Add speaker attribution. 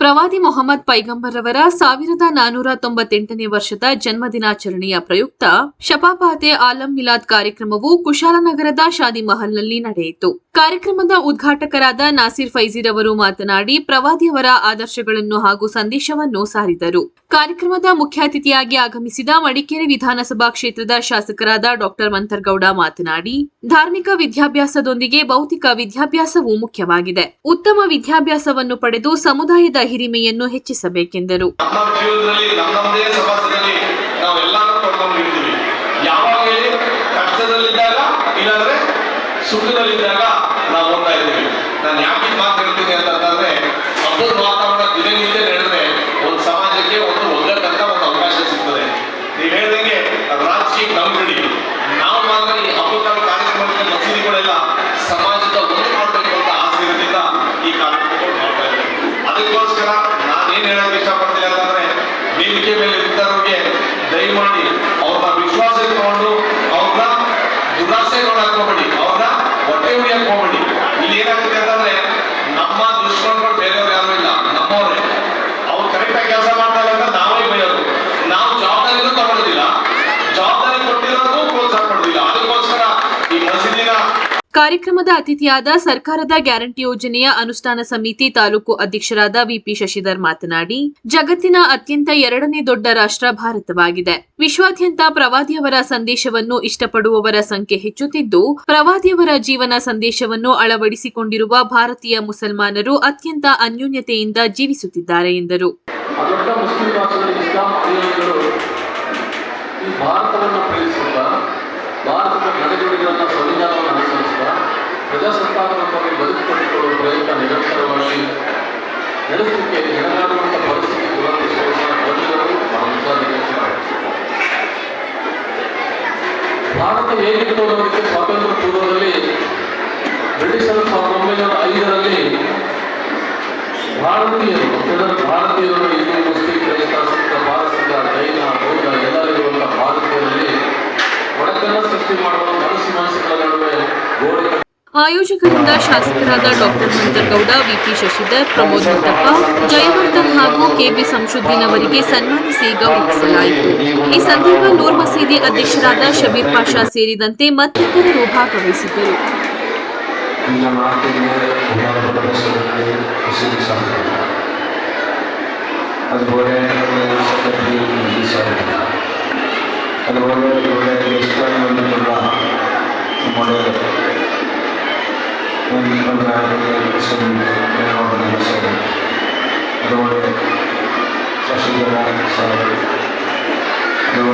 Speaker 1: ಪ್ರವಾದಿ ಮೊಹಮ್ಮದ್ ಪೈಗಂಬರ್ ಅವರ ಸಾವಿರದ ನಾನೂರ ತೊಂಬತ್ತೆಂಟನೇ ವರ್ಷದ ಜನ್ಮದಿನಾಚರಣೆಯ ಪ್ರಯುಕ್ತ ಶಪಾಪಾತೆ ಆಲಂ ಮಿಲಾದ್ ಕಾರ್ಯಕ್ರಮವು ಕುಶಾಲನಗರದ ಶಾದಿ ಮಹಲ್ನಲ್ಲಿ ನಡೆಯಿತು. ಕಾರ್ಯಕ್ರಮದ ಉದ್ಘಾಟಕರಾದ ನಾಸಿರ್ ಫೈಜೀರ್ ಅವರು ಮಾತನಾಡಿ, ಪ್ರವಾದಿಯವರ ಆದರ್ಶಗಳನ್ನು ಹಾಗೂ ಸಂದೇಶವನ್ನು ಸಾರಿದರು. ಕಾರ್ಯಕ್ರಮದ ಮುಖ್ಯ ಅತಿಥಿಯಾಗಿ ಆಗಮಿಸಿದ ಮಡಿಕೇರಿ ವಿಧಾನಸಭಾ ಕ್ಷೇತ್ರದ ಶಾಸಕರಾದ ಡಾಕ್ಟರ್ ಮಂತರ್ಗೌಡ ಮಾತನಾಡಿ, ಧಾರ್ಮಿಕ ವಿದ್ಯಾಭ್ಯಾಸದೊಂದಿಗೆ ಭೌತಿಕ ವಿದ್ಯಾಭ್ಯಾಸವೂ ಮುಖ್ಯವಾಗಿದೆ. ಉತ್ತಮ ವಿದ್ಯಾಭ್ಯಾಸವನ್ನು ಪಡೆದು ಸಮುದಾಯದ ಹಿರಿಮೆಯನ್ನು ಹೆಚ್ಚಿಸಬೇಕೆಂದರು.
Speaker 2: ಅದಕ್ಕೋಸ್ಕರ ನಾನೇನ್ ಹೇಳಕ್ ಇಷ್ಟಪಡ್ತೀನಿ ಅಂತಂದ್ರೆ ವೇದಿಕೆ ಮೇಲೆ ಇದ್ದವ್ರಿಗೆ ದಯಮಾಡಿ
Speaker 1: ಕಾರ್ಯಕ್ರಮದ ಅತಿಥಿಯಾದ ಸರ್ಕಾರದ ಗ್ಯಾರಂಟಿ ಯೋಜನೆಯ ಅನುಷ್ಠಾನ ಸಮಿತಿ ತಾಲೂಕು ಅಧ್ಯಕ್ಷರಾದ ವಿಪಿ ಶಶಿಧರ್ ಮಾತನಾಡಿ, ಜಗತ್ತಿನ ಅತ್ಯಂತ ಎರಡನೇ ದೊಡ್ಡ ರಾಷ್ಟ್ರ ಭಾರತವಾಗಿದೆ. ವಿಶ್ವಾದ್ಯಂತ ಪ್ರವಾದಿಯವರ ಸಂದೇಶವನ್ನು ಇಷ್ಟಪಡುವವರ ಸಂಖ್ಯೆ ಹೆಚ್ಚುತ್ತಿದ್ದು, ಪ್ರವಾದಿಯವರ ಜೀವನ ಸಂದೇಶವನ್ನು ಅಳವಡಿಸಿಕೊಂಡಿರುವ ಭಾರತೀಯ ಮುಸಲ್ಮಾನರು ಅತ್ಯಂತ ಅನ್ಯೋನ್ಯತೆಯಿಂದ ಜೀವಿಸುತ್ತಿದ್ದಾರೆ ಎಂದರು.
Speaker 3: ಭಾರತವನ್ನು ಪ್ರಯತ್ನ ನಿರಂತರವಾಗಿ ನಡೆಸಲಿಕ್ಕೆ ಹೆಣಗಾಡುವಂಥ ಪರಿಸ್ಥಿತಿ ಗುಲಾಬಿಸುವಂತಹ ಭಾರತ ಹೇಗಿತ್ತು ಅನ್ನೋದಕ್ಕೆ ಸ್ವಾತಂತ್ರ್ಯ ಪೂರ್ವದಲ್ಲಿ ಬ್ರಿಟಿಷರು ಸಾವಿರದ ಒಂಬೈನೂರ ಐದರಲ್ಲಿ ಭಾರತೀಯರು ಭಾರತೀಯರು ಹಿಂದೂ ಮುಸ್ಲಿಂ ಕ್ರೈಸ್ತ
Speaker 1: ಆಯೋಜಕರಿಂದ ಶಾಸಕರಾದ ಡಾಕ್ಟರ್ ಮಂತರ್ಗೌಡ ವಿಪಿ ಶಶಿಧರ್ ಪ್ರಮೋದ್ ಮುತ್ತಪ್ಪ ಜಯವರ್ಧನ್ ಹಾಗೂ ಕೆಬಿ ಸಂಶುದ್ದೀನ್ ಅವರಿಗೆ ಸನ್ಮಾನಿಸಿ ಗೌರವಿಸಲಾಯಿತು ಈ ಸಂದರ್ಭ ನೂರ್ ಮಸೀದಿ ಅಧ್ಯಕ್ಷರಾದ ಶಬೀರ್ ಪಾಷಾ ಸೇರಿದಂತೆ ಮತ್ತಿತರರು ಭಾಗವಹಿಸಿದ್ದರು
Speaker 4: ಈ ನಮ್ಮ ಆರ್ಥಿಕ പ്രദേശങ്ങളിൽ കൃഷി സാധിക്കും അതുപോലെ സെക്രട്ടറി സാധിക്കും അതുപോലെ ഇവിടെ ഗസ്റ്റായി വന്നിട്ടുള്ള നമ്മുടെ വലിയ പഞ്ചായത്തിലെ അതുകൊണ്ട് ശശികല സാറ്